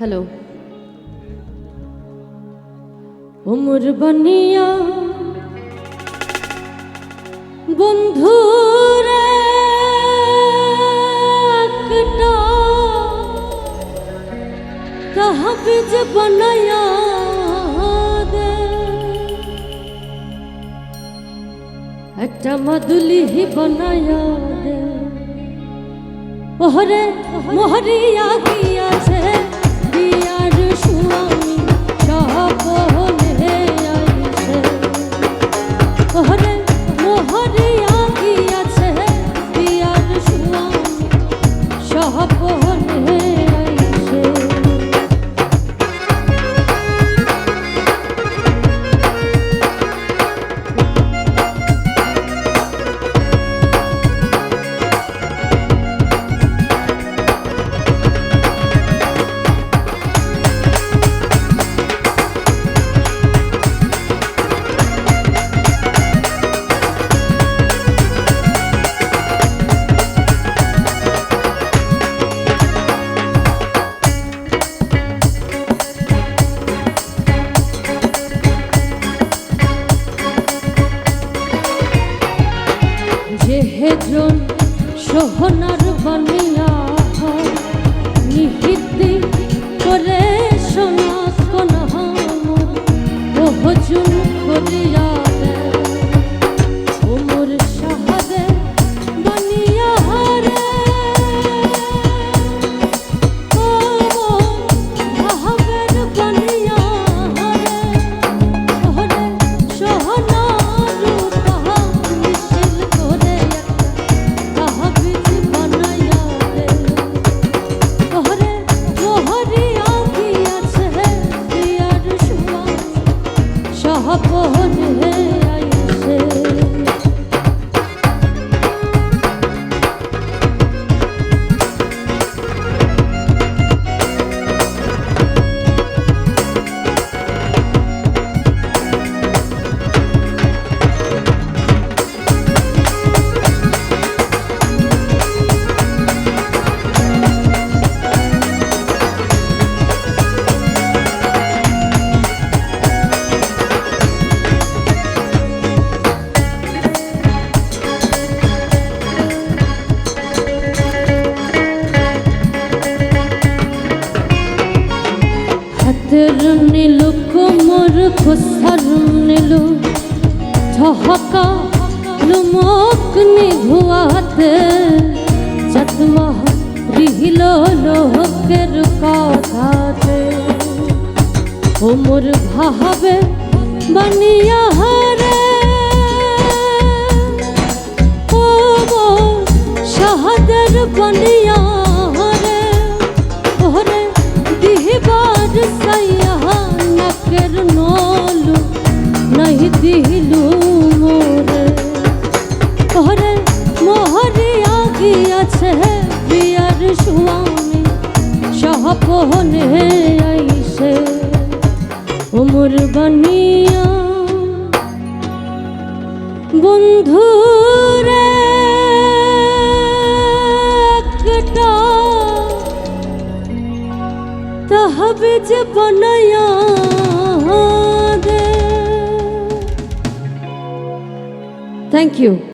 Hello Omar Baniya বন্ধু একটা বনায়া দে। একটা মধুলি বনায়া দে। ওহরে মোহরিয়া গিয়াছে যেহেজন সোহনার বনিয়া নিহিতি করে সোনাস কোন ওহজুন করিয়া সহপন খোসার নীল ঠহকা লুমক নিভুয়াতে চতমা রিহিল লোকের কথাতে। ওমর ভাবে বানিয়া হারে। ও শাহাদের বানিয়া ওরে মোহরিয়া গিয়াছে বিয়ার সুয়ামী সহপনে আইছে ওমর বানিয়া। বন্ধু রে একটা তাহবিজ বনায়া দে। Thank you